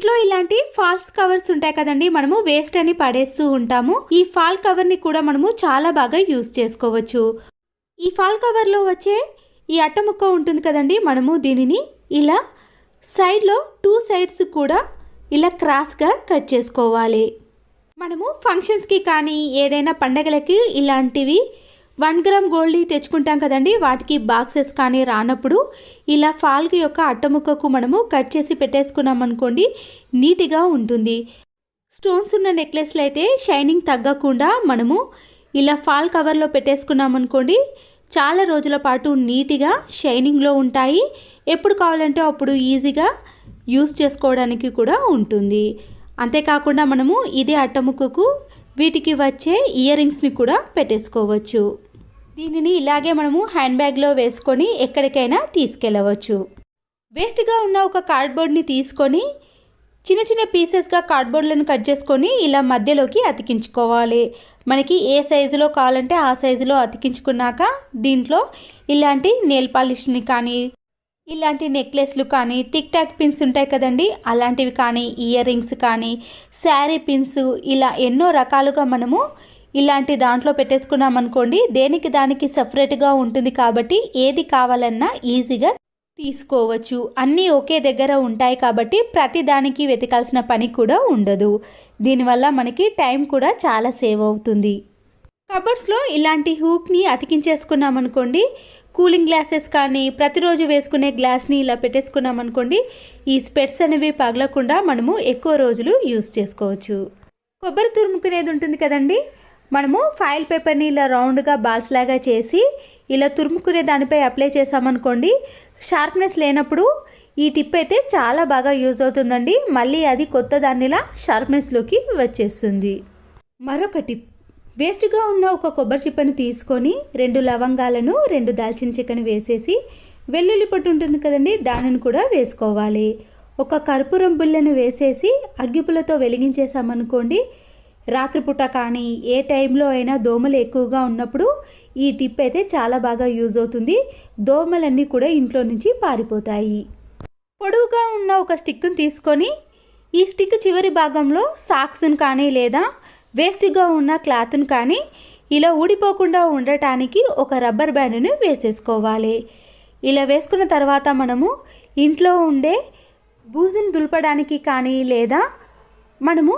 ఇంట్లో ఇలాంటి falls covers ఉంటాయి కదండి మనము వేస్ట్ అని పడేస్తూ ఉంటాము. ఈ ఫాల్ కవర్ని కూడా మనము చాలా బాగా యూస్ చేసుకోవచ్చు. ఈ ఫాల్ కవర్లో వచ్చే ఈ అట్ట ముక్క ఉంటుంది కదండి మనము దీనిని ఇలా సైడ్లో టూ సైడ్స్ కూడా ఇలా క్రాస్గా కట్ చేసుకోవాలి. మనము ఫంక్షన్స్కి కానీ ఏదైనా పండగలకి ఇలాంటివి వన్ గ్రామ్ గోల్డ్ తెచ్చుకుంటాం కదండి. వాటికి బాక్సెస్ కానీ రానప్పుడు ఇలా ఫాల్కి యొక్క అట్టముక్కకు మనము కట్ చేసి పెట్టేసుకున్నాం అనుకోండి నీట్గా ఉంటుంది. స్టోన్స్ ఉన్న నెక్లెస్లు అయితే షైనింగ్ తగ్గకుండా మనము ఇలా ఫాల్ కవర్లో పెట్టేసుకున్నాం అనుకోండి చాలా రోజుల పాటు నీట్గా షైనింగ్లో ఉంటాయి. ఎప్పుడు కావాలంటే అప్పుడు ఈజీగా యూస్ చేసుకోవడానికి కూడా ఉంటుంది. అంతేకాకుండా మనము ఇదే అట్టముక్కకు వీటికి వచ్చే ఇయర్ రింగ్స్ని కూడా పెట్టేసుకోవచ్చు. దీనిని ఇలాగే మనము హ్యాండ్ బ్యాగ్లో వేసుకొని ఎక్కడికైనా తీసుకెళ్ళవచ్చు. వేస్ట్గా ఉన్న ఒక కార్డ్బోర్డ్ని తీసుకొని చిన్న చిన్న పీసెస్గా కార్డ్బోర్డ్లను కట్ చేసుకొని ఇలా మధ్యలోకి అతికించుకోవాలి. మనకి ఏ సైజులో కావాలంటే ఆ సైజులో అతికించుకున్నాక దీంట్లో ఇలాంటి నెయిల్ పాలిష్ని కానీ ఇలాంటి నెక్లెస్లు కానీ టిక్ టాక్ పిన్స్ ఉంటాయి కదండి అలాంటివి కానీ ఇయర్ రింగ్స్ కానీ శారీ పిన్స్ ఇలా ఎన్నో రకాలుగా మనము ఇలాంటి దాంట్లో పెట్టేసుకున్నాం అనుకోండి దేనికి దానికి సపరేట్గా ఉంటుంది కాబట్టి ఏది కావాలన్నా ఈజీగా తీసుకోవచ్చు. అన్నీ ఒకే దగ్గర ఉంటాయి కాబట్టి ప్రతి దానికి వెతకాల్సిన పని కూడా ఉండదు. దీనివల్ల మనకి టైం కూడా చాలా సేవ్ అవుతుంది. కబర్డ్స్లో ఇలాంటి హూక్ని అతికించేసుకున్నాం అనుకోండి కూలింగ్ గ్లాసెస్ కానీ ప్రతిరోజు వేసుకునే గ్లాస్ని ఇలా పెట్టేసుకున్నాం అనుకోండి ఈ స్పెట్స్ అనేవి పగలకుండా మనము ఎక్కువ రోజులు యూస్ చేసుకోవచ్చు. కొబ్బరి తురుముకునేది ఉంటుంది కదండి? మనము ఫైల్ పేపర్ని ఇలా రౌండ్గా బాల్స్ లాగా చేసి ఇలా తురుముకునే దానిపై అప్లై చేసామనుకోండి షార్ప్నెస్ లేనప్పుడు ఈ టిప్ అయితే చాలా బాగా యూజ్ అవుతుందండి. మళ్ళీ అది కొత్త దానిలా షార్ప్నెస్లోకి వచ్చేస్తుంది. మరొక టిప్ వేస్ట్గా ఉన్న ఒక కొబ్బరి చిప్పని తీసుకొని రెండు లవంగాలను రెండు దాల్చిన చెక్కను వేసేసి వెల్లుల్లి పొట్టు ఉంటుంది కదండి దానిని కూడా వేసుకోవాలి. ఒక కర్పూరం బుల్లను వేసేసి అగ్గిపులతో వెలిగించేసామనుకోండి రాత్రిపూట కానీ ఏ టైంలో అయినా దోమలు ఎక్కువగా ఉన్నప్పుడు ఈ టిప్ అయితే చాలా బాగా యూజ్ అవుతుంది. దోమలన్నీ కూడా ఇంట్లో నుంచి పారిపోతాయి. పొడవుగా ఉన్న ఒక స్టిక్ను తీసుకొని ఈ స్టిక్ చివరి భాగంలో సాక్స్ని కానీ లేదా వేస్ట్గా ఉన్న క్లాత్ని కానీ ఇలా ఊడిపోకుండా ఉండటానికి ఒక రబ్బర్ బ్యాండ్ను వేసేసుకోవాలి. ఇలా వేసుకున్న తర్వాత మనము ఇంట్లో ఉండే బూజుని దులపడానికి కానీ లేదా మనము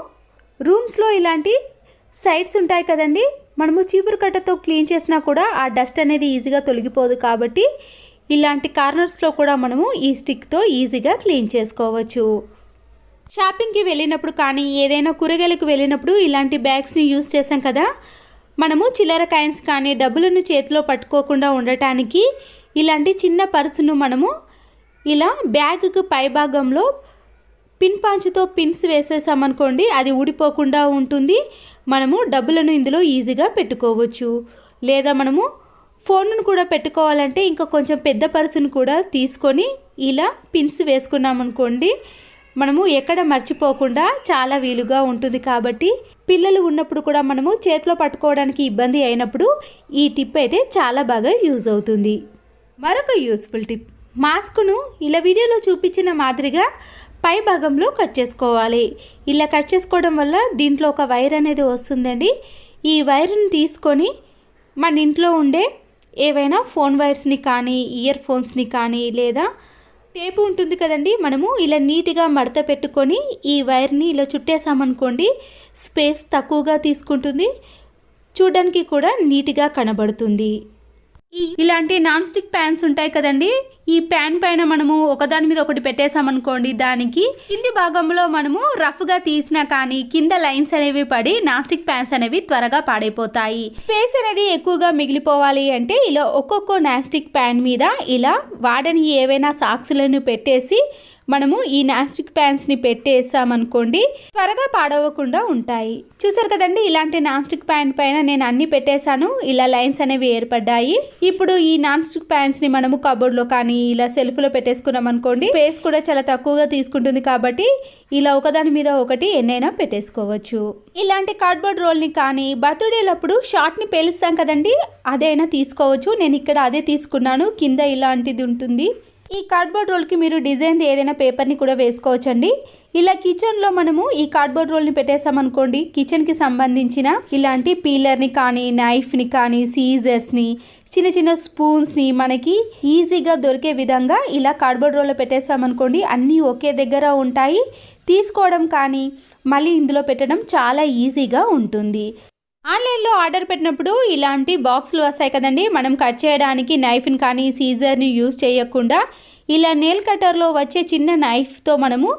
రూమ్స్లో ఇలాంటి సైడ్స్ ఉంటాయి కదండి. మనము చీపురు కట్టతో క్లీన్ చేసినా కూడా ఆ డస్ట్ అనేది ఈజీగా తొలగిపోదు కాబట్టి ఇలాంటి కార్నర్స్లో కూడా మనము ఈ స్టిక్తో ఈజీగా క్లీన్ చేసుకోవచ్చు. షాపింగ్కి వెళ్ళినప్పుడు కానీ ఏదైనా కూరగాయలకు వెళ్ళినప్పుడు ఇలాంటి బ్యాగ్స్ని యూస్ చేసాం కదా. మనము చిల్లర కాయిన్స్ కానీ డబ్బులను చేతిలో పట్టుకోకుండా ఉండటానికి ఇలాంటి చిన్న పర్సును మనము ఇలా బ్యాగ్కు పైభాగంలో పిన్ పాంచుతో పిన్స్ వేసేసామనుకోండి అది ఊడిపోకుండా ఉంటుంది. మనము డబ్బులను ఇందులో ఈజీగా పెట్టుకోవచ్చు. లేదా మనము ఫోన్ను కూడా పెట్టుకోవాలంటే ఇంకా కొంచెం పెద్ద పర్సును కూడా తీసుకొని ఇలా పిన్స్ వేసుకున్నామనుకోండి మనము ఎక్కడ మర్చిపోకుండా చాలా వీలుగా ఉంటుంది కాబట్టి పిల్లలు ఉన్నప్పుడు కూడా మనము చేతిలో పట్టుకోవడానికి ఇబ్బంది అయినప్పుడు ఈ టిప్ అయితే చాలా బాగా యూజ్ అవుతుంది. మరొక యూస్ఫుల్ టిప్ మాస్క్ను ఇలా వీడియోలో చూపించిన మాదిరిగా పై భాగంలో కట్ చేసుకోవాలి. ఇలా కట్ చేసుకోవడం వల్ల దీంట్లో ఒక వైర్ అనేది వస్తుందండి. ఈ వైర్ని తీసుకొని మన ఇంట్లో ఉండే ఏవైనా ఫోన్ వైర్స్ని కానీ ఇయర్ ఫోన్స్ని కానీ లేదా టేపు ఉంటుంది కదండి మనము ఇలా నీట్గా మడత పెట్టుకొని ఈ వైర్ని ఇలా చుట్టేసామనుకోండి స్పేస్ తక్కువగా తీసుకుంటుంది. చూడడానికి కూడా నీట్గా కనబడుతుంది. ఇలాంటి నాన్ స్టిక్ ప్యాన్స్ ఉంటాయి కదండి. ఈ ప్యాన్ పైన మనము ఒకదాని మీద ఒకటి పెట్టేసామనుకోండి దానికి. కింది భాగంలో మనము రఫ్గా తీసినా కానీ కింద లైన్స్ అనేవి పడి నాస్టిక్ ప్యాన్స్ అనేవి త్వరగా పాడైపోతాయి. స్పేస్ అనేది ఎక్కువగా మిగిలిపోవాలి అంటే ఇలా ఒక్కొక్క నాస్టిక్ ప్యాన్ మీద ఇలా వాడని ఏవైనా సాక్స్లను పెట్టేసి మనము ఈ నాస్టిక్ ప్యాన్స్ని పెట్టేసామనుకోండి త్వరగా పాడవకుండా ఉంటాయి. చూసారు కదండి ఇలాంటి నాన్స్టిక్ ప్యాన్ పైన నేను అన్ని పెట్టేశాను. ఇలా లైన్స్ అనేవి ఏర్పడ్డాయి. ఇప్పుడు ఈ నాన్స్టిక్ ప్యాన్స్ని మనము కబోర్డ్లో కానీ ఇలా సెల్ఫ్లో పెట్టేసుకున్నాం అనుకోండి స్పేస్ కూడా చాలా తక్కువగా తీసుకుంటుంది కాబట్టి ఇలా ఒకదాని మీద ఒకటి ఎన్నైనా పెట్టేసుకోవచ్చు. ఇలాంటి కార్డ్బోర్డ్ రోల్ని కానీ బర్త్డేలప్పుడు షార్ట్ని పేలుస్తాం కదండి అదైనా తీసుకోవచ్చు. నేను ఇక్కడ అదే తీసుకున్నాను. కింద ఇలాంటిది ఉంటుంది. ఈ కార్డ్బోర్డ్ రోల్కి మీరు డిజైన్ ఏదైనా పేపర్ని కూడా వేసుకోవచ్చండి. ఇలా కిచెన్లో మనము ఈ కార్డ్బోర్డ్ రోల్ని పెట్టేసామనుకోండి కిచెన్కి సంబంధించిన ఇలాంటి పీలర్ని కానీ నైఫ్ని కానీ సీజర్స్ని చిన్న చిన్న స్పూన్స్ని మనకి ఈజీగా దొరికే విధంగా ఇలా కార్డ్బోర్డ్ రోల్లో పెట్టేసామనుకోండి అన్నీ ఒకే దగ్గర ఉంటాయి. తీసుకోవడం కానీ మళ్ళీ ఇందులో పెట్టడం చాలా ఈజీగా ఉంటుంది. ఆన్లైన్లో ఆర్డర్ పెట్టినప్పుడు ఇలాంటి బాక్సులు వస్తాయి కదండి. మనం కట్ చేయడానికి నైఫ్ని కానీ సీజర్ని యూజ్ చేయకుండా ఇలా నేల్ కట్టర్లో వచ్చే చిన్న నైఫ్తో మనము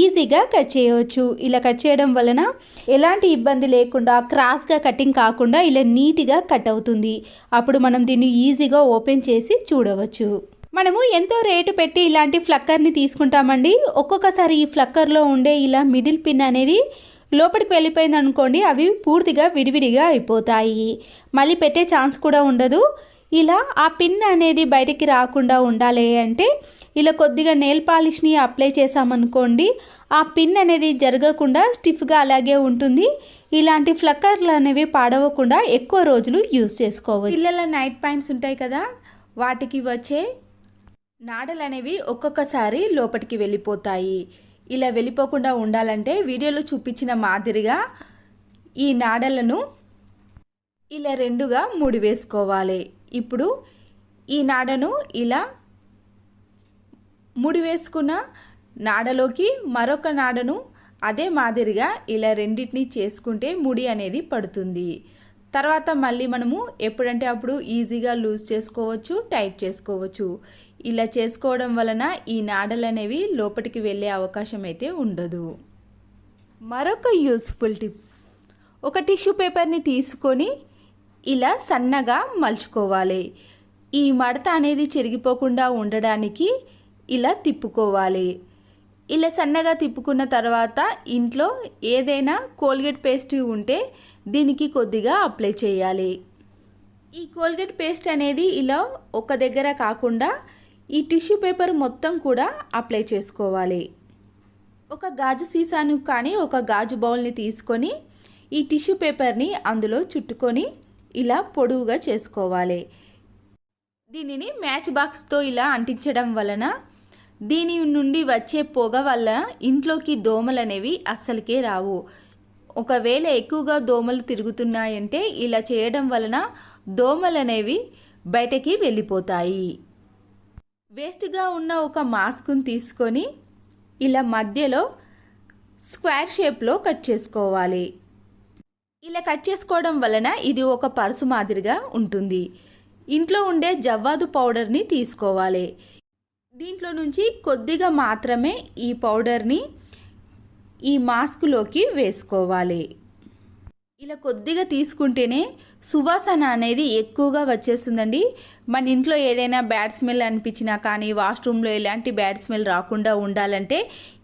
ఈజీగా కట్ చేయవచ్చు. ఇలా కట్ చేయడం వలన ఎలాంటి ఇబ్బంది లేకుండా క్రాస్గా కటింగ్ కాకుండా ఇలా నీట్గా కట్ అవుతుంది. అప్పుడు మనం దీన్ని ఈజీగా ఓపెన్ చేసి చూడవచ్చు. మనము ఎంతో రేటు పెట్టి ఇలాంటి ఫ్లక్కర్ని తీసుకుంటామండి. ఒక్కొక్కసారి ఈ ఫ్లక్కర్లో ఉండే ఇలా మిడిల్ పిన్ అనేది లోపలికి వెళ్ళిపోయింది అనుకోండి అవి పూర్తిగా విడివిడిగా అయిపోతాయి. మళ్ళీ పెట్టే ఛాన్స్ కూడా ఉండదు. ఇలా ఆ పిన్ అనేది బయటికి రాకుండా ఉండాలి అంటే ఇలా కొద్దిగా నెయిల్ పాలిష్ని అప్లై చేసామనుకోండి ఆ పిన్ అనేది జరగకుండా స్టిఫ్గా అలాగే ఉంటుంది. ఇలాంటి ఫ్లక్కర్లు అనేవి పాడవకుండా ఎక్కువ రోజులు యూజ్ చేసుకోవచ్చు. పిల్లల నైట్ ప్యాంట్స్ ఉంటాయి కదా వాటికి వచ్చే నాడలు అనేవి ఒక్కొక్కసారి లోపలికి వెళ్ళిపోతాయి. ఇలా వెళ్ళిపోకుండా ఉండాలంటే వీడియోలో చూపించిన మాదిరిగా ఈ నాడలను ఇలా రెండుగా ముడి వేసుకోవాలి. ఇప్పుడు ఈ నాడను ఇలా ముడి వేసుకున్న నాడలోకి మరొక నాడను అదే మాదిరిగా ఇలా రెండింటిని చేసుకుంటే ముడి అనేది పడుతుంది. తర్వాత మళ్ళీ మనము ఎప్పుడంటే అప్పుడు ఈజీగా లూజ్ చేసుకోవచ్చు టైట్ చేసుకోవచ్చు. ఇలా చేసుకోవడం వలన ఈ నాడలు అనేవి లోపలికి వెళ్ళే అవకాశం అయితే ఉండదు. మరొక యూస్ఫుల్ టిప్ ఒక టిష్యూ పేపర్ని తీసుకొని ఇలా సన్నగా మలుచుకోవాలి. ఈ మడత అనేది చెరిగిపోకుండా ఉండడానికి ఇలా తిప్పుకోవాలి. ఇలా సన్నగా తిప్పుకున్న తర్వాత ఇంట్లో ఏదైనా కోల్గేట్ పేస్ట్ ఉంటే దీనికి కొద్దిగా అప్లై చేయాలి. ఈ కోల్గేట్ పేస్ట్ అనేది ఇలా ఒక దగ్గర కాకుండా ఈ టిష్యూ పేపర్ మొత్తం కూడా అప్లై చేసుకోవాలి. ఒక గాజు సీసాను కానీ ఒక గాజు బౌల్ని తీసుకొని ఈ టిష్యూ పేపర్ని అందులో చుట్టుకొని ఇలా పొడవుగా చేసుకోవాలి. దీనిని మ్యాచ్ బాక్స్తో ఇలా అంటించడం వలన దీని నుండి వచ్చే పొగ వల్ల ఇంట్లోకి దోమలు అనేవి అస్సలకే రావు. ఒకవేళ ఎక్కువగా దోమలు తిరుగుతున్నాయంటే ఇలా చేయడం వలన దోమలు అనేవి బయటకి వెళ్ళిపోతాయి. వేస్ట్గా ఉన్న ఒక మాస్క్ని తీసుకొని ఇలా మధ్యలో స్క్వేర్ షేప్లో కట్ చేసుకోవాలి. ఇలా కట్ చేసుకోవడం వలన ఇది ఒక పర్సు మాదిరిగా ఉంటుంది. ఇంట్లో ఉండే జవ్వాదు పౌడర్ని తీసుకోవాలి. దీంట్లో నుంచి కొద్దిగా మాత్రమే ఈ పౌడర్ని ఈ మాస్క్లోకి వేసుకోవాలి. ఇలా కొద్దిగా తీసుకుంటేనే సువాసన అనేది ఎక్కువగా వచ్చేస్తుందండి. మన ఇంట్లో ఏదైనా బ్యాడ్ స్మెల్ అనిపించినా కానీ వాష్రూమ్లో ఎలాంటి బ్యాడ్ స్మెల్ రాకుండా ఉండాలంటే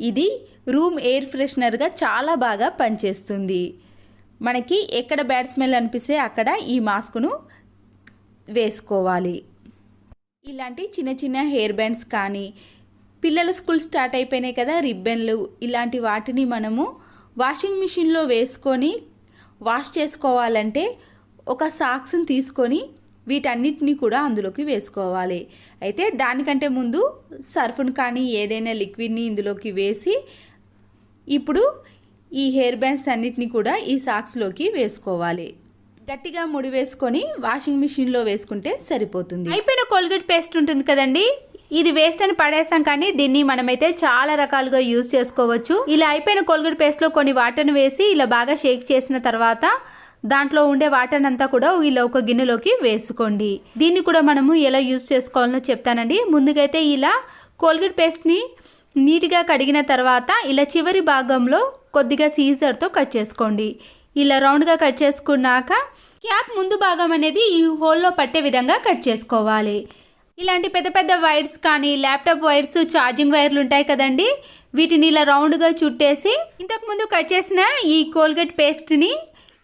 ఇది రూమ్ ఎయిర్ ఫ్రెషనర్గా చాలా బాగా పనిచేస్తుంది. మనకి ఎక్కడ బ్యాడ్ స్మెల్ అనిపిస్తే అక్కడ ఈ మాస్క్ను వేసుకోవాలి. ఇలాంటి చిన్న చిన్న హెయిర్ బ్యాండ్స్ కానీ పిల్లల స్కూల్ స్టార్ట్ అయిపోయినాయి కదా రిబ్బన్లు ఇలాంటి వాటిని మనము వాషింగ్ మిషన్లో వేసుకొని వాష్ చేసుకోవాలంటే ఒక సాక్స్ని తీసుకొని వీటన్నిటిని కూడా అందులోకి వేసుకోవాలి. అయితే దానికంటే ముందు సర్ఫ్ను కానీ ఏదైనా లిక్విడ్ని ఇందులోకి వేసి ఇప్పుడు ఈ హెయిర్ బ్యాండ్స్ అన్నిటిని కూడా ఈ సాక్స్లోకి వేసుకోవాలి. గట్టిగా ముడి వేసుకొని వాషింగ్ మిషన్లో వేసుకుంటే సరిపోతుంది. అయిపోయిన కోల్గేట్ పేస్ట్ ఉంటుంది కదండి? ఇది వేస్ట్ అని పడేస్తాం కానీ దీన్ని మనమైతే చాలా రకాలుగా యూజ్ చేసుకోవచ్చు. ఇలా అయిపోయిన కోల్గేట్ పేస్ట్లో కొన్ని వాటర్ని వేసి ఇలా బాగా షేక్ చేసిన తర్వాత దాంట్లో ఉండే వాటర్ అంతా కూడా ఇలా ఒక గిన్నెలోకి వేసుకోండి. దీన్ని కూడా మనము ఎలా యూజ్ చేసుకోవాలనో చెప్తానండి. ముందుకైతే ఇలా కోల్గేట్ పేస్ట్ని నీట్గా కడిగిన తర్వాత ఇలా చివరి భాగంలో కొద్దిగా సీజర్తో కట్ చేసుకోండి. ఇలా రౌండ్గా కట్ చేసుకున్నాక క్యాప్ ముందు భాగం అనేది ఈ హోల్లో పట్టే విధంగా కట్ చేసుకోవాలి. ఇలాంటి పెద్ద పెద్ద వైర్స్ కానీ ల్యాప్టాప్ వైర్స్ ఛార్జింగ్ వైర్లు ఉంటాయి కదండి. వీటిని ఇలా రౌండ్గా చుట్టేసి ఇంతకుముందు కట్ చేసిన ఈ కోల్గేట్ పేస్ట్ని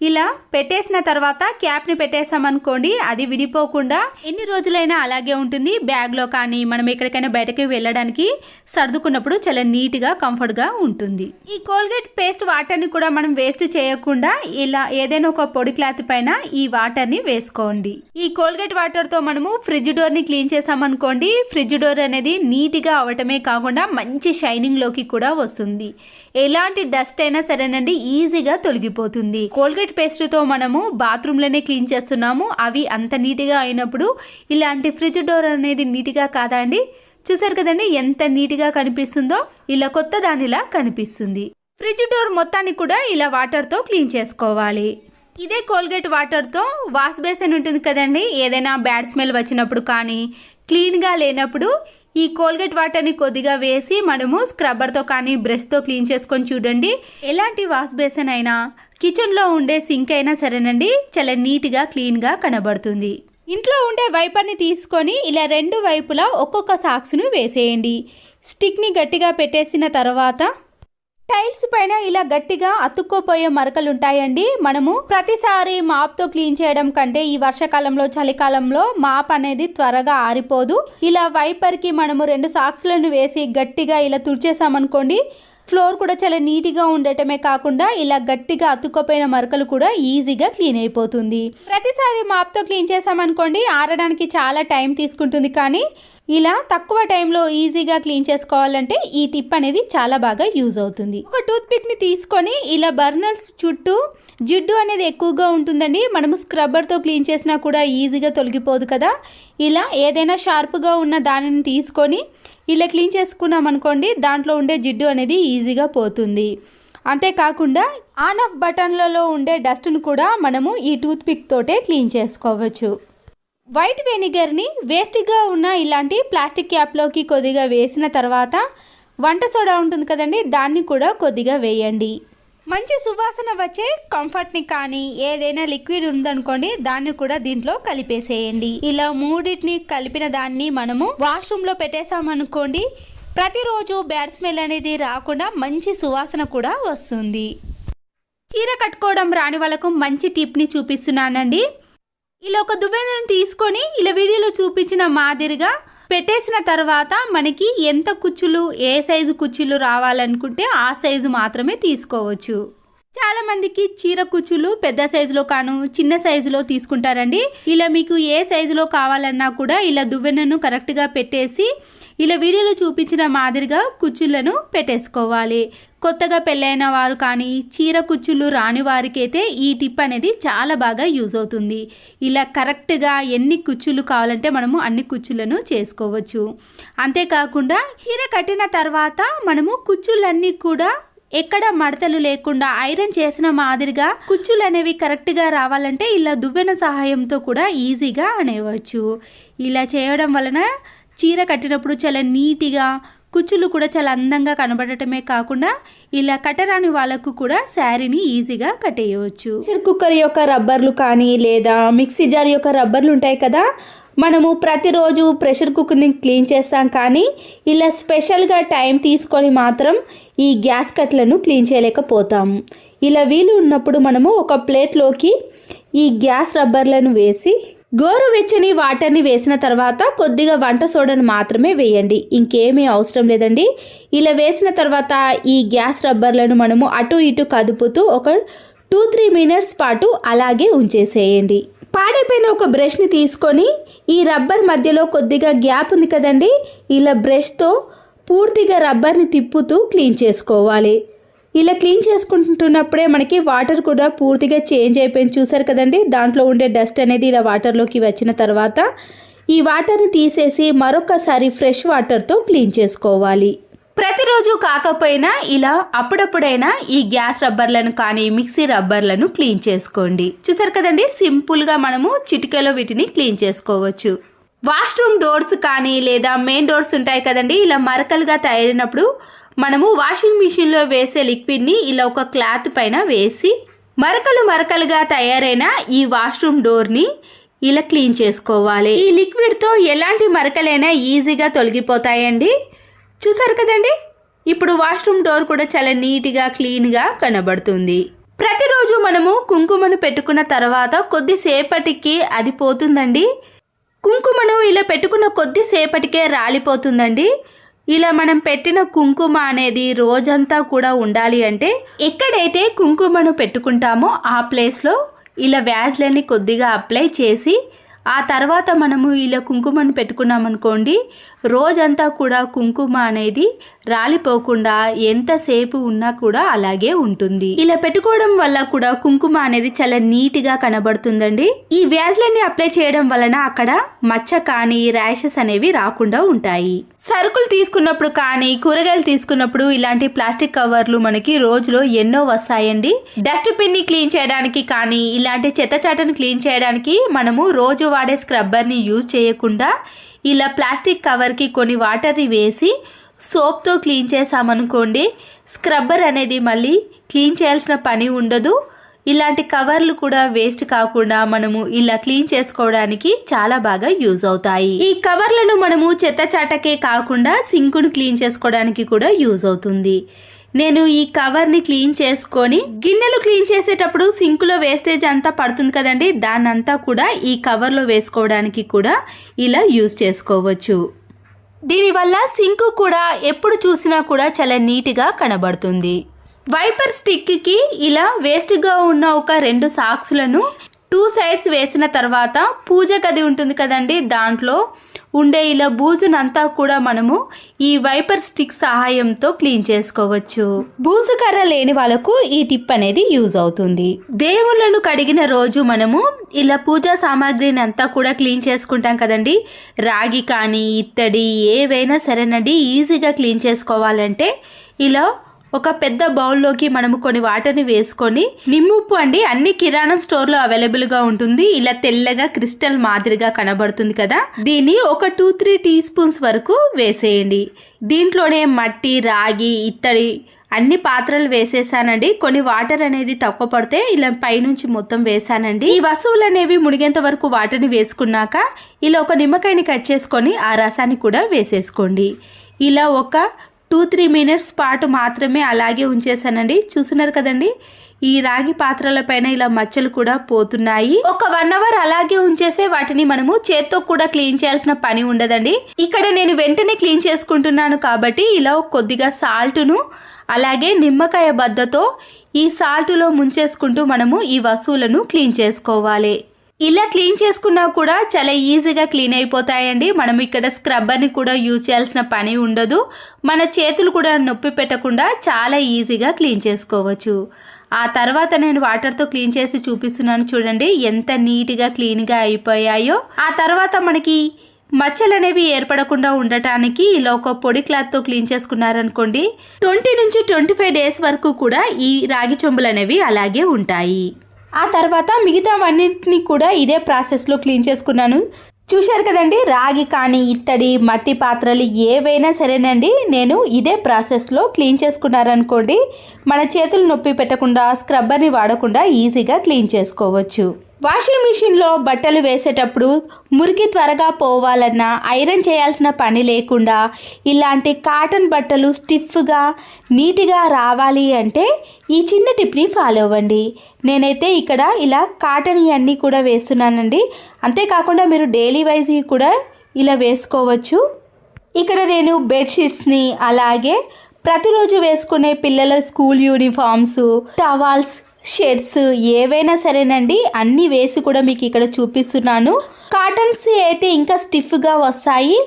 ఇలా పెట్టేసిన తర్వాత క్యాప్ని పెట్టేసామనుకోండి అది విడిపోకుండా ఎన్ని రోజులైనా అలాగే ఉంటుంది. బ్యాగ్లో కానీ మనం ఎక్కడికైనా బయటకి వెళ్ళడానికి సర్దుకున్నప్పుడు చాలా నీట్గా కంఫర్ట్గా ఉంటుంది. ఈ కోల్గేట్ పేస్ట్ వాటర్ని కూడా మనం వేస్ట్ చేయకుండా ఇలా ఏదైనా ఒక పొడి క్లాత్ పైన ఈ వాటర్ని వేసుకోండి. ఈ కోల్గేట్ వాటర్తో మనము ఫ్రిడ్జ్ డోర్ని క్లీన్ చేసామనుకోండి ఫ్రిడ్జ్ డోర్ అనేది నీట్గా అవటమే కాకుండా మంచి షైనింగ్లోకి కూడా వస్తుంది. ఎలాంటి డస్ట్ అయినా సరేనండి ఈజీగా తొలగిపోతుంది. కోల్గేట్ పేస్ట్తో మనము బాత్రూంలోనే క్లీన్ చేస్తున్నాము. అవి అంత నీట్గా అయినప్పుడు ఇలాంటి ఫ్రిడ్జ్ డోర్ అనేది నీట్గా కాదా అండి? చూసారు కదండి ఎంత నీట్గా కనిపిస్తుందో? ఇలా కొత్త దానిలా కనిపిస్తుంది. ఫ్రిడ్జ్ డోర్ మొత్తాన్ని కూడా ఇలా వాటర్తో క్లీన్ చేసుకోవాలి. ఇదే కోల్గేట్ వాటర్తో వాష్ బేసిన్ ఉంటుంది కదండి. ఏదైనా బ్యాడ్ స్మెల్ వచ్చినప్పుడు కానీ క్లీన్గా లేనప్పుడు ఈ కోల్గేట్ వాటర్ని కొద్దిగా వేసి మనము స్క్రబ్బర్తో కానీ బ్రష్తో క్లీన్ చేసుకొని చూడండి. ఎలాంటి వాష్ బేసిన్ అయినా కిచెన్లో ఉండే సింక్ అయినా సరేనండి చాలా నీట్గా క్లీన్గా కనబడుతుంది. ఇంట్లో ఉండే వైపర్ని తీసుకొని ఇలా రెండు వైపులా ఒక్కొక్క సాక్స్ను వేసేయండి. స్టిక్ని గట్టిగా పెట్టేసిన తర్వాత టైల్స్ పైన ఇలా గట్టిగా అతుక్కోపోయే మరకలు ఉంటాయండి మనము ప్రతిసారి మాప్తో క్లీన్ చేయడం కంటే ఈ వర్షాకాలంలో చలికాలంలో మాప్ అనేది త్వరగా ఆరిపోదు. ఇలా వైపర్కి మనము రెండు సాక్స్లను వేసి గట్టిగా ఇలా తుడిచేసామనుకోండి ఫ్లోర్ కూడా చాలా నీట్గా ఉండటమే కాకుండా ఇలా గట్టిగా అతుక్కపోయిన మరకలు కూడా ఈజీగా క్లీన్ అయిపోతుంది. ప్రతిసారి మాప్తో క్లీన్ చేసామనుకోండి ఆరడానికి చాలా టైం తీసుకుంటుంది కానీ ఇలా తక్కువ టైంలో ఈజీగా క్లీన్ చేసుకోవాలంటే ఈ టిప్ అనేది చాలా బాగా యూజ్ అవుతుంది. ఒక టూత్పిక్ని తీసుకొని ఇలా బర్నర్స్ చుట్టూ జిడ్డు అనేది ఎక్కువగా ఉంటుందండి. మనము స్క్రబ్బర్తో క్లీన్ చేసినా కూడా ఈజీగా తొలగిపోదు కదా. ఇలా ఏదైనా షార్ప్గా ఉన్న దానిని తీసుకొని ఇలా క్లీన్ చేసుకున్నాం అనుకోండి దాంట్లో ఉండే జిడ్డు అనేది ఈజీగా పోతుంది. అంతేకాకుండా ఆన్ ఆఫ్ బటన్లలో ఉండే డస్ట్ను కూడా మనము ఈ టూత్పిక్ తోటే క్లీన్ చేసుకోవచ్చు. వైట్ వెనిగర్ని వేస్ట్గా ఉన్న ఇలాంటి ప్లాస్టిక్ క్యాప్లోకి కొద్దిగా వేసిన తర్వాత వంట సోడా ఉంటుంది కదండి దాన్ని కూడా కొద్దిగా వేయండి. మంచి సువాసన వచ్చే కంఫర్ట్ని కానీ ఏదైనా లిక్విడ్ ఉందనుకోండి దాన్ని కూడా దీంట్లో కలిపేసేయండి. ఇలా మూడింటిని కలిపిన దాన్ని మనము వాష్రూమ్లో పెట్టేసామనుకోండి ప్రతిరోజు బ్యాడ్ స్మెల్ అనేది రాకుండా మంచి సువాసన కూడా వస్తుంది. చీర కట్టుకోవడం రాని వాళ్ళకు మంచి టిప్ని చూపిస్తున్నానండి. ఇలా ఒక దువ్వెనను తీసుకొని ఇలా వీడియోలో చూపించిన మాదిరిగా పెట్టేసిన తర్వాత మనకి ఎంత కుచ్చులు ఏ సైజు కుచ్చులు రావాలనుకుంటే ఆ సైజు మాత్రమే తీసుకోవచ్చు. చాలామందికి చీర కుచ్చులు పెద్ద సైజులో కాను చిన్న సైజులో తీసుకుంటారండి. ఇలా మీకు ఏ సైజులో కావాలన్నా కూడా ఇలా దువ్వెనను కరెక్ట్గా పెట్టేసి ఇలా వీడియోలో చూపించిన మాదిరిగా కుచ్చులను పెట్టేసుకోవాలి. కొత్తగా పెళ్ళైన వారు కానీ చీర కుచ్చులు రాని వారికైతే ఈ టిప్ అనేది చాలా బాగా యూజ్ అవుతుంది. ఇలా కరెక్ట్గా ఎన్ని కుచ్చులు కావాలంటే మనము అన్ని కుచ్చులను చేసుకోవచ్చు. అంతేకాకుండా చీర కట్టిన తర్వాత మనము కుచ్చులన్నీ కూడా ఎక్కడ మడతలు లేకుండా ఐరన్ చేసిన మాదిరిగా కుచ్చులు అనేవి కరెక్ట్గా రావాలంటే ఇలా దువ్వెన సహాయంతో కూడా ఈజీగా అనేవచ్చు. ఇలా చేయడం వలన చీర కట్టినప్పుడు చాలా నీట్గా కుచ్చులు కూడా చాలా అందంగా కనబడటమే కాకుండా ఇలా కట్టరాని వాళ్ళకు కూడా శారీని ఈజీగా కట్టేయవచ్చు. ప్రెషర్ కుక్కర్ యొక్క రబ్బర్లు కానీ లేదా మిక్సీ జార్ యొక్క రబ్బర్లు ఉంటాయి కదా మనము ప్రతిరోజు ప్రెషర్ కుక్కర్ని క్లీన్ చేస్తాం కానీ ఇలా స్పెషల్గా టైం తీసుకొని మాత్రం ఈ గ్యాస్ కట్లను క్లీన్ చేయలేకపోతాం. ఇలా వీలు ఉన్నప్పుడు మనము ఒక ప్లేట్లోకి ఈ గ్యాస్ రబ్బర్లను వేసి గోరువెచ్చని వాటర్ని వేసిన తర్వాత కొద్దిగా వంట సోడాను మాత్రమే వేయండి. ఇంకేమీ అవసరం లేదండి. ఇలా వేసిన తర్వాత ఈ గ్యాస్ రబ్బర్లను మనము అటు ఇటు కదుపుతూ ఒక టూ త్రీ మినిట్స్ పాటు అలాగే ఉంచేసేయండి. పాడైపోయిన ఒక బ్రష్ని తీసుకొని ఈ రబ్బర్ మధ్యలో కొద్దిగా గ్యాప్ ఉంది కదండి. ఇలా బ్రష్తో పూర్తిగా రబ్బర్ని తిప్పుతూ క్లీన్ చేసుకోవాలి. ఇలా క్లీన్ చేసుకుంటున్నప్పుడే మనకి వాటర్ కూడా పూర్తిగా చేంజ్ అయిపోయింది. చూసారు కదండి? దాంట్లో ఉండే డస్ట్ అనేది ఇలా వాటర్లోకి వచ్చిన తర్వాత ఈ వాటర్ని తీసేసి మరొకసారి ఫ్రెష్ వాటర్తో క్లీన్ చేసుకోవాలి. ప్రతిరోజు కాకపోయినా ఇలా అప్పుడప్పుడైనా ఈ గ్యాస్ రబ్బర్లను కానీ మిక్సీ రబ్బర్లను క్లీన్ చేసుకోండి. చూసారు కదండి? సింపుల్గా మనము చిటికలో వీటిని క్లీన్ చేసుకోవచ్చు. వాష్రూమ్ డోర్స్ కానీ లేదా మెయిన్ డోర్స్ ఉంటాయి కదండి? ఇలా మరకలుగా తయారైనప్పుడు మనము వాషింగ్ మిషన్లో వేసే లిక్విడ్ని ఇలా ఒక క్లాత్ పైన వేసి మరకలు మరకలుగా తయారైన ఈ వాష్రూమ్ డోర్ని ఇలా క్లీన్ చేసుకోవాలి. ఈ లిక్విడ్తో ఎలాంటి మరకలైనా ఈజీగా తొలగిపోతాయండి. చూసారు కదండి? ఇప్పుడు వాష్రూమ్ డోర్ కూడా చాలా నీట్గా క్లీన్గా కనబడుతుంది. ప్రతిరోజు మనము కుంకుమను పెట్టుకున్న తర్వాత కొద్దిసేపటికి అది పోతుందండి. కుంకుమను ఇలా పెట్టుకున్న కొద్దిసేపటికే రాలిపోతుందండి. ఇలా మనం పెట్టిన కుంకుమ అనేది రోజంతా కూడా ఉండాలి అంటే ఎక్కడైతే కుంకుమను పెట్టుకుంటామో ఆ ప్లేస్లో ఇలా వ్యాజ్లని కొద్దిగా అప్లై చేసి ఆ తర్వాత మనము ఇలా కుంకుమను పెట్టుకున్నామనుకోండి రోజంతా కూడా కుంకుమ అనేది రాలిపోకుండా ఎంతసేపు ఉన్నా కూడా అలాగే ఉంటుంది. ఇలా పెట్టుకోవడం వల్ల కూడా కుంకుమ అనేది చాలా నీట్గా కనబడుతుందండి. ఈ వ్యాజ్లన్నీ అప్లై చేయడం వలన అక్కడ మచ్చ కానీ ర్యాషెస్ అనేవి రాకుండా ఉంటాయి. సరుకులు తీసుకున్నప్పుడు కానీ కూరగాయలు తీసుకున్నప్పుడు ఇలాంటి ప్లాస్టిక్ కవర్లు మనకి రోజులో ఎన్నో వస్తాయండి. డస్ట్ని క్లీన్ చేయడానికి కానీ ఇలాంటి చెత్త చాటను క్లీన్ చేయడానికి మనము రోజు వాడే స్క్రబ్బర్ని యూజ్ చేయకుండా ఇలా ప్లాస్టిక్ కవర్కి కొన్ని వాటర్ని వేసి సోప్తో క్లీన్ చేసామనుకోండి స్క్రబ్బర్ అనేది మళ్ళీ క్లీన్ చేయాల్సిన పని ఉండదు. ఇలాంటి కవర్లు కూడా వేస్ట్ కాకుండా మనము ఇలా క్లీన్ చేసుకోవడానికి చాలా బాగా యూజ్ అవుతాయి. ఈ కవర్లను మనము చెత్త చాటకే కాకుండా సింకును క్లీన్ చేసుకోవడానికి కూడా యూజ్ అవుతుంది. నేను ఈ కవర్ని క్లీన్ చేసుకొని గిన్నెలు క్లీన్ చేసేటప్పుడు సింకులో వేస్టేజ్ అంతా పడుతుంది కదండి దాన్నంతా కూడా ఈ కవర్లో వేసుకోవడానికి కూడా ఇలా యూజ్ చేసుకోవచ్చు. దీనివల్ల సింకు కూడా ఎప్పుడు చూసినా కూడా చాలా నీట్గా కనబడుతుంది. వైపర్ స్టిక్కి ఇలా వేస్ట్గా ఉన్న ఒక రెండు సాక్స్లను టూ సైడ్స్ వేసిన తర్వాత పూజ గది ఉంటుంది కదండి దాంట్లో ఉండే ఇలా బూజునంతా కూడా మనము ఈ వైపర్ స్టిక్ సహాయంతో క్లీన్ చేసుకోవచ్చు. బూజు కర్ర లేని వాళ్ళకు ఈ టిప్ అనేది యూజ్ అవుతుంది. దేవుళ్ళను కడిగిన రోజు మనము ఇలా పూజా సామాగ్రిని అంతా కూడా క్లీన్ చేసుకుంటాం కదండి. రాగి కానీ ఇత్తడి ఏవైనా సరేనండి ఈజీగా క్లీన్ చేసుకోవాలంటే ఇలా ఒక పెద్ద బౌల్లోకి మనము కొన్ని వాటర్ని వేసుకొని నిమ్ముప్పు అండి అన్ని కిరాణం స్టోర్లో అవైలబుల్గా ఉంటుంది. ఇలా తెల్లగా క్రిస్టల్ మాదిరిగా కనబడుతుంది కదా. దీన్ని ఒక టూ త్రీ టీ స్పూన్స్ వరకు వేసేయండి. దీంట్లోనే మట్టి రాగి ఇత్తడి అన్ని పాత్రలు వేసేసానండి. కొన్ని వాటర్ అనేది తక్కువ పడితే ఇలా పైనుంచి మొత్తం వేసానండి. ఈ వస్తువులు అనేవి మునిగేంత వరకు వాటర్ని వేసుకున్నాక ఇలా ఒక నిమ్మకాయని కట్ చేసుకొని ఆ రసాన్ని కూడా వేసేసుకోండి. ఇలా ఒక టూ త్రీ మినిట్స్ పాటు మాత్రమే అలాగే ఉంచేసానండి చూస్తున్నారు కదండి? ఈ రాగి పాత్రల పైన ఇలా మచ్చలు కూడా పోతున్నాయి. ఒక వన్ అవర్ అలాగే ఉంచేసే వాటిని మనము చేత్తో కూడా క్లీన్ చేయాల్సిన పని ఉండదండి. ఇక్కడ నేను వెంటనే క్లీన్ చేసుకుంటున్నాను కాబట్టి ఇలా కొద్దిగా సాల్ట్ను అలాగే నిమ్మకాయ బద్దతో ఈ సాల్ట్లో ముంచేసుకుంటూ మనము ఈ వస్తువులను క్లీన్ చేసుకోవాలి. ఇలా క్లీన్ చేసుకున్నా కూడా చాలా ఈజీగా క్లీన్ అయిపోతాయండి. మనం ఇక్కడ స్క్రబ్బర్ని కూడా యూజ్ చేయాల్సిన పని ఉండదు. మన చేతులు కూడా నొప్పి పెట్టకుండా చాలా ఈజీగా క్లీన్ చేసుకోవచ్చు. ఆ తర్వాత నేను వాటర్తో క్లీన్ చేసి చూపిస్తున్నాను చూడండి ఎంత నీట్గా క్లీన్గా అయిపోయాయో. ఆ తర్వాత మనకి మచ్చలు అనేవి ఏర్పడకుండా ఉండటానికి ఇలా ఒక పొడి క్లాత్తో క్లీన్ చేసుకున్నారనుకోండి. ట్వంటీ నుంచి ట్వంటీ ఫైవ్ డేస్ వరకు కూడా ఈ రాగి చెంబులు అనేవి అలాగే ఉంటాయి. ఆ తర్వాత మిగతావన్నింటినీ కూడా ఇదే ప్రాసెస్లో క్లీన్ చేసుకున్నాను. చూశారు కదండి రాగి కానీ ఇత్తడి మట్టి పాత్రలు ఏవైనా సరేనండి నేను ఇదే ప్రాసెస్లో క్లీన్ చేసుకున్నారనుకోండి మన చేతులు నొప్పి పెట్టకుండా స్క్రబ్బర్ని వాడకుండా ఈజీగా క్లీన్ చేసుకోవచ్చు. వాషింగ్ మిషన్లో బట్టలు వేసేటప్పుడు మురికి త్వరగా పోవాలన్నా ఐరన్ చేయాల్సిన పని లేకుండా ఇలాంటి కాటన్ బట్టలు స్టిఫ్గా నీట్గా రావాలి అంటే ఈ చిన్న టిప్ని ఫాలో అవ్వండి. నేనైతే ఇక్కడ ఇలా కాటన్ ఇవన్నీ కూడా వేస్తున్నానండి. అంతేకాకుండా మీరు డైలీ వైజ్ కూడా ఇలా వేసుకోవచ్చు. ఇక్కడ నేను బెడ్షీట్స్ని అలాగే ప్రతిరోజు వేసుకునే పిల్లల స్కూల్ యూనిఫామ్స్ టవాల్స్ షర్ట్స్ ఏవైనా సరేనండి అన్నీ వేసి కూడా మీకు ఇక్కడ చూపిస్తున్నాను. కాటన్స్ అయితే ఇంకా స్టిఫ్గా వస్తాయి.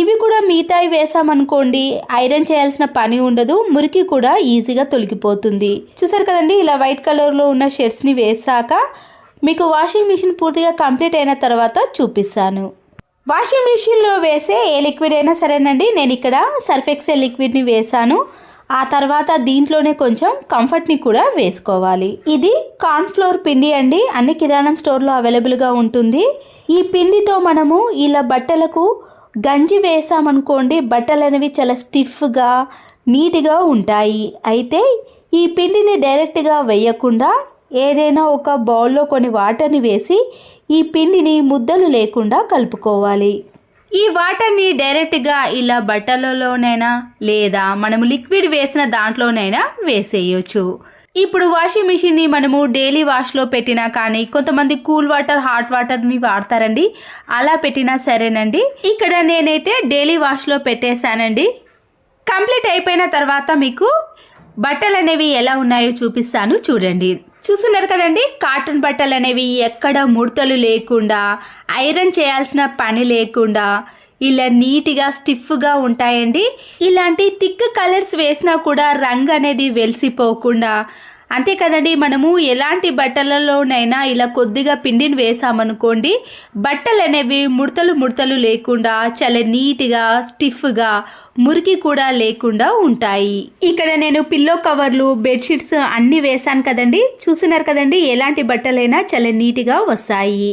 ఇవి కూడా మిగతావి వేసామనుకోండి ఐరన్ చేయాల్సిన పని ఉండదు మురికి కూడా ఈజీగా తొలగిపోతుంది. చూసారు కదండి ఇలా వైట్ కలర్లో ఉన్న షర్ట్స్ని వేసాక మీకు వాషింగ్ మిషన్ పూర్తిగా కంప్లీట్ అయిన తర్వాత చూపిస్తాను. వాషింగ్ మిషన్లో వేసే ఏ లిక్విడ్ అయినా సరేనండి నేను ఇక్కడ సర్ఫెక్సెల్ లిక్విడ్ని వేసాను ఆ తర్వాత దీంట్లోనే కొంచెం కంఫర్ట్ని కూడా వేసుకోవాలి. ఇది కార్న్ఫ్లోర్ పిండి అండి. అన్ని కిరాణం స్టోర్లో అవైలబుల్గా ఉంటుంది. ఈ పిండితో మనము ఇలా బట్టలకు గంజి వేసామనుకోండి బట్టలు అనేవి చాలా స్టిఫ్గా నీట్గా ఉంటాయి. అయితే ఈ పిండిని డైరెక్ట్గా వేయకుండా ఏదైనా ఒక బౌల్లో కొన్ని వాటర్ని వేసి ఈ పిండిని ముద్దలు లేకుండా కలుపుకోవాలి. ఈ వాటర్ని డైరెక్ట్గా ఇలా బట్టలలోనైనా లేదా మనము లిక్విడ్ వేసిన దాంట్లోనైనా వేసేయచ్చు. ఇప్పుడు వాషింగ్ మిషన్ని మనము డైలీ వాష్లో పెట్టినా కానీ కొంతమంది కూల్ వాటర్ హాట్ వాటర్ని వాడతారండి. అలా పెట్టినా సరేనండి. ఇక్కడ నేనైతే డైలీ వాష్లో పెట్టేశానండి. కంప్లీట్ అయిపోయిన తర్వాత మీకు బట్టలు అనేవి ఎలా ఉన్నాయో చూపిస్తాను చూడండి. చూస్తున్నారు కదండి కాటన్ బట్టలు అనేవి ఎక్కడ ముడతలు లేకుండా ఐరన్ చేయాల్సిన పని లేకుండా ఇలా నీట్గా స్టిఫ్గా ఉంటాయండి. ఇలాంటి థిక్ కలర్స్ వేసినా కూడా రంగు అనేది వెలిసిపోకుండా అంతే కదండి మనము ఎలాంటి బట్టలలోనైనా ఇలా కొద్దిగా పిండిని వేసామనుకోండి బట్టలు అనేవి ముడతలు ముడతలు లేకుండా చాలా నీట్గా స్టిఫ్గా మురికి కూడా లేకుండా ఉంటాయి. ఇక్కడ నేను పిల్లో కవర్లు బెడ్షీట్స్ అన్నీ వేశాను కదండి. చూసినారు కదండి ఎలాంటి బట్టలైనా చాలా నీట్గా వస్తాయి.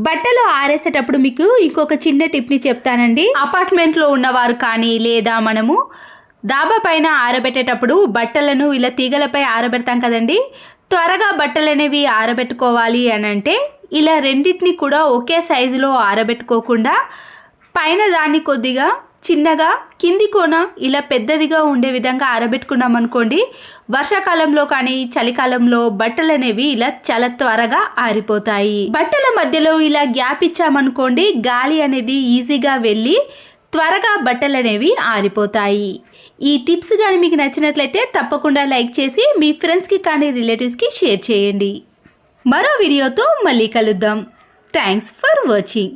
బట్టలు ఆరేసేటప్పుడు మీకు ఇంకొక చిన్న టిప్ని చెప్తానండి. అపార్ట్మెంట్లో ఉన్నవారు కానీ లేదా మనము డాబా పైన ఆరబెట్టేటప్పుడు బట్టలను ఇలా తీగలపై ఆరబెడతాం కదండి. త్వరగా బట్టలు అనేవి ఆరబెట్టుకోవాలి అని అంటే ఇలా రెండింటిని కూడా ఒకే సైజులో ఆరబెట్టుకోకుండా పైన దాన్ని కొద్దిగా చిన్నగా కింది కోన ఇలా పెద్దదిగా ఉండే విధంగా ఆరబెట్టుకున్నాం అనుకోండి వర్షాకాలంలో కానీ చలికాలంలో బట్టలు అనేవి ఇలా చాలా త్వరగా ఆరిపోతాయి. బట్టల మధ్యలో ఇలా గ్యాప్ ఇచ్చామనుకోండి గాలి అనేది ఈజీగా వెళ్ళి త్వరగా బట్టలు అనేవి ఆరిపోతాయి. ఈ టిప్స్ కానీ మీకు నచ్చినట్లయితే తప్పకుండా లైక్ చేసి మీ ఫ్రెండ్స్కి కానీ రిలేటివ్స్కి షేర్ చేయండి. మరో వీడియోతో మళ్ళీ కలుద్దాం. Thanks for watching